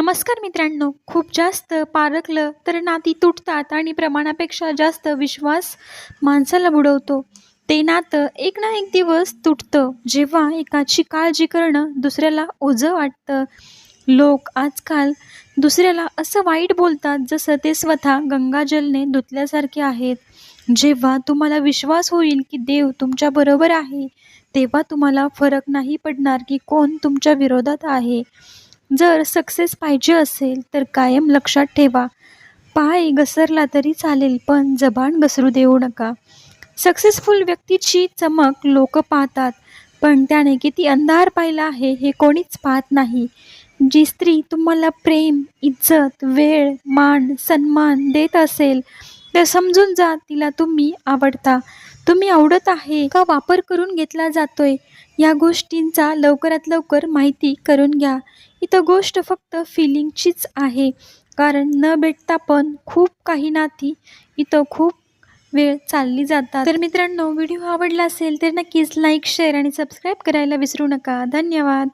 नमस्कार मित्रांनो. खूप जास्त पारखलं तर नाती तुटतात आणि प्रमाणापेक्षा जास्त विश्वास माणसाला बुडवतो. ते नातं एक ना एक दिवस तुटतं जेव्हा एकाची काळजी करणं दुसऱ्याला ओझं वाटतं. लोक आजकाल दुसऱ्याला असं वाईट बोलतात जसं ते स्वतः गंगाजलने धुतल्यासारखे आहेत. जेव्हा तुम्हाला विश्वास होईल की देव तुमच्याबरोबर आहे तेव्हा तुम्हाला फरक नाही पडणार की कोण तुमच्या विरोधात आहे. जर सक्सेस पाहिजे असेल तर कायम लक्षात ठेवा. पाय घसरला तरी चालेल पण जबान घसरू देऊ नका. सक्सेसफुल व्यक्तीची चमक लोक पाहतात पण त्याने किती अंधार पाहिला आहे हे कोणीच पाहत नाही. जी स्त्री तुम्हाला प्रेम इज्जत वेळ मान सन्मान देत असेल तर समजून जा तिला तुम्ही आवडता. तुम्ही आवडत आहे का वापर करून घेतला जातोय? या गोष्टींचा लवकरात लवकर माहिती करून घ्या. इथं गोष्ट फक्त फिलिंगचीच आहे. कारण न भेटता पण खूप काही नाती इथं खूप वेळ चालली जातात. तर मित्रांनो व्हिडिओ आवडला असेल तर नक्कीच लाईक शेअर आणि सबस्क्राईब करायला विसरू नका. धन्यवाद.